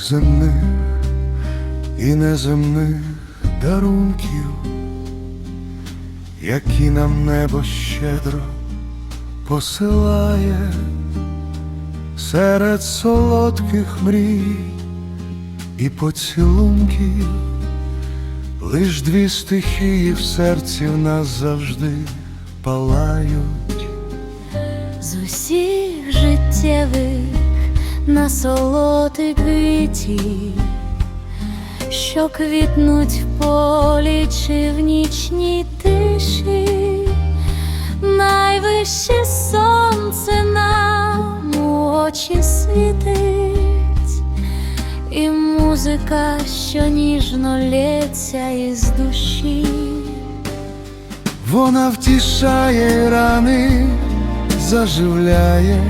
земних і неземних дарунків, які нам небо щедро посилає серед солодких мрій і поцілунків, лиш дві стихії в серці в нас завжди палають. З усіх життєвих насолоди квітів, що квітнуть в полі чи в нічній тиші, найвище сонце нам у очі світить, і музика, що ніжно лється із душі. Вона втішає рани, заживляє,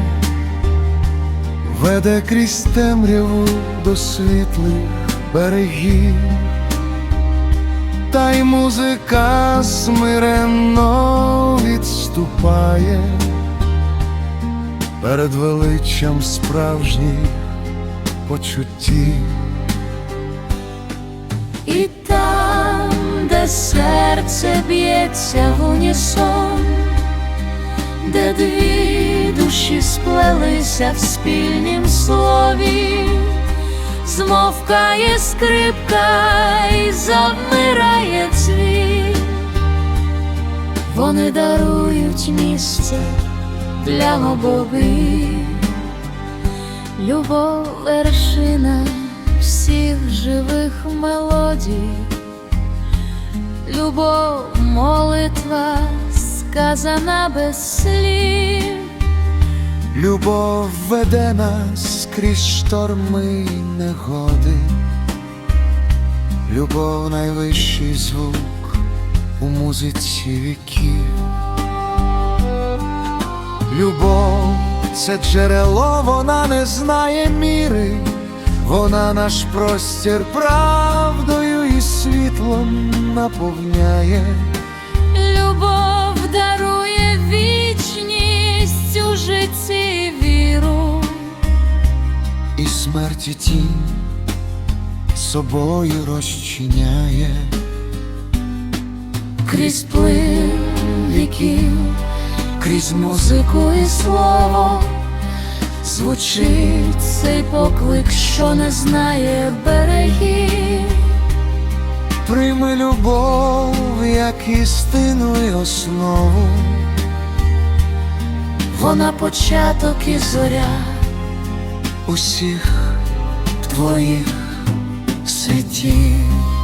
веде крізь темряву до світлих берегів, та й музика смиренно відступає перед величчям справжніх почуттів. І там, де серце б'ється в унісон, де дві душі сплелися в спільнім слові, змовкає скрипка і завмирає цвіт, вони дарують місце для обови, любов вершина всіх живих мелодій, любов, молитва сказана без слів, Любов веде нас крізь шторми й негоди, любов найвищий звук у музиці віків. Любов це джерело, вона не знає міри, вона наш простір правдою і світлом наповняє. любов дарує смерті тінь собою розчиняє. крізь плин віків, крізь музику і слово. Звучить цей поклик, що не знає берегів. Прийми любов як істину і основу, Вона початок і зоря усіх твоїх світів.